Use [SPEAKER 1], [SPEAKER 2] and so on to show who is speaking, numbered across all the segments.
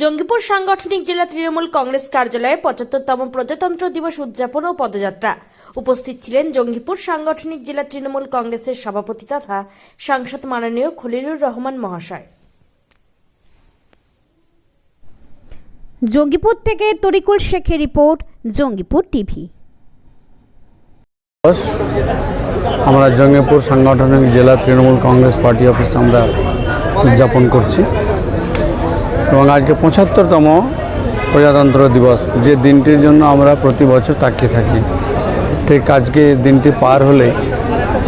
[SPEAKER 1] জঙ্গিপুর সাংগঠনিক জেলা তৃণমূল কংগ্রেস কার্যালয়ে পঁচাত্তরতম প্রজাতন্ত্র দিবস উদযাপন ও পদযাত্রা। উপস্থিত ছিলেন জঙ্গিপুর সাংগঠনিক জেলা তৃণমূল কংগ্রেসের সভাপতি তথা সাংসদ মাননীয় খলিলুর রহমান মহাশয়।
[SPEAKER 2] জঙ্গিপুর থেকে তরিকুল শেখের রিপোর্ট জঙ্গিপুর টিভি।
[SPEAKER 3] আমরা জঙ্গিপুর সাংগঠনিক জেলা তৃণমূল কংগ্রেস পার্টি অফিসে আমরা উদযাপন করছি। এবং আজকে পঁচাত্তরতম প্রজাতন্ত্র দিবস, যে দিনটির জন্য আমরা প্রতি বছর তাকিয়ে থাকি। ঠিক আজকে দিনটি পার হলে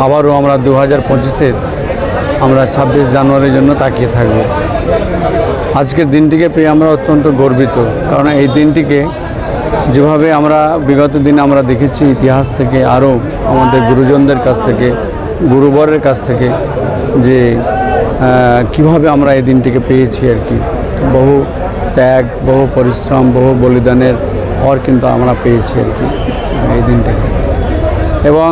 [SPEAKER 3] আবারও আমরা দু হাজার পঁচিশের আমরা ছাব্বিশ জানুয়ারির জন্য তাকিয়ে থাকব। আজকের দিনটিকে পেয়ে আমরা অত্যন্ত গর্বিত, কারণ এই দিনটিকে যেভাবে আমরা বিগত দিনে আমরা দেখেছি ইতিহাস থেকে, আরও আমাদের গুরুজনদের কাছ থেকে, গুরুবরের কাছ থেকে, যে কীভাবে আমরা এই দিনটিকে পেয়েছি আর কি। বহু ত্যাগ, বহু পরিশ্রম, বহু বলিদানের পর কিন্তু আমরা পেয়েছি আর কি এই দিনটাকে। এবং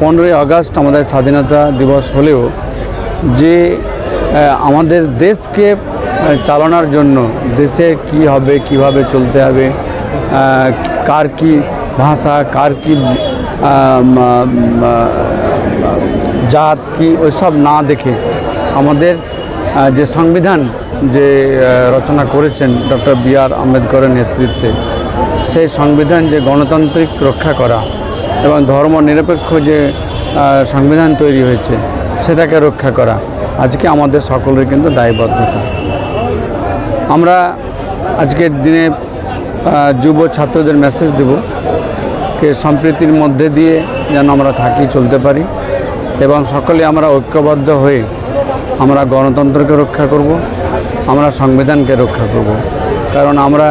[SPEAKER 3] পনেরোই আগস্ট আমাদের স্বাধীনতা দিবস হলেও যে আমাদের দেশকে চালানোর জন্য দেশে কি হবে, কীভাবে চলতে হবে কার কি ভাষা, কার কি জাত কি, ওইসব না দেখে আমাদের যে সংবিধান যে রচনা করেছেন ডক্টর বি আর আম্বেদকরের নেতৃত্বে, সেই সংবিধান যে গণতান্ত্রিক রক্ষা করা এবং ধর্ম নিরপেক্ষ যে সংবিধান তৈরি হয়েছে, সেটাকে রক্ষা করা, আজকে আমাদের সকলের কিন্তু দায়বদ্ধতা। আমরা আজকের দিনে যুব ছাত্রদের মেসেজ দেব কে সম্প্রীতির মধ্যে দিয়ে যেন আমরা থাকি, চলতে পারি এবং সকলে আমরা ঐক্যবদ্ধ হয়ে আমরা গণতন্ত্রকে রক্ষা করব। আমরা সংবিধানকে রক্ষা করব। কারণ আমরা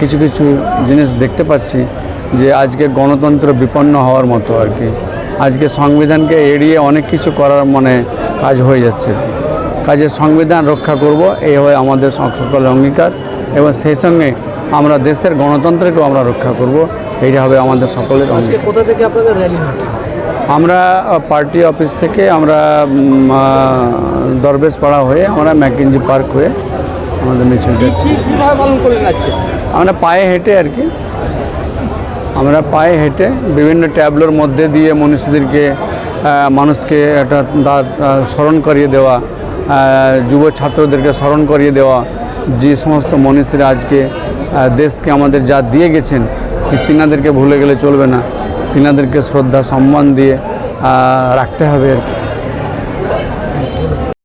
[SPEAKER 3] কিছু কিছু জিনিস দেখতে পাচ্ছি যে আজকে গণতন্ত্র বিপন্ন হওয়ার মতো আর কি। আজকে সংবিধানকে এড়িয়ে অনেক কিছু করার মানে কাজ হয়ে যাচ্ছে। কাজে সংবিধান রক্ষা করব এই হয় আমাদের সকলের অঙ্গীকার এবং সেই সঙ্গে আমরা দেশের গণতন্ত্রকেও আমরা রক্ষা করব এইটা হবে আমাদের সকলের
[SPEAKER 4] কোথা থেকে আপনাদের র্যালি হচ্ছে
[SPEAKER 3] আমরা পার্টি অফিস থেকে আমরা উম, আহ, দরবেশ পাড়া হয়ে আমরা ম্যাকিনজি পার্ক হয়ে আমাদের মিছিল আমরা পায়ে হেঁটে আর কি। আমরা পায়ে হেঁটে বিভিন্ন ট্যাবলোর মধ্যে দিয়ে মনীষীদেরকে মানুষকে একটা তার স্মরণ করিয়ে দেওয়া যুব ছাত্রদেরকে স্মরণ করিয়ে দেওয়া যে সমস্ত মনীষীরা আজকে দেশকে আমাদের যা দিয়ে গেছেন তিনাদেরকে ভুলে গেলে চলবে না। তিনাদেরকে শ্রদ্ধা সম্মান দিয়ে রাখতে হবে আর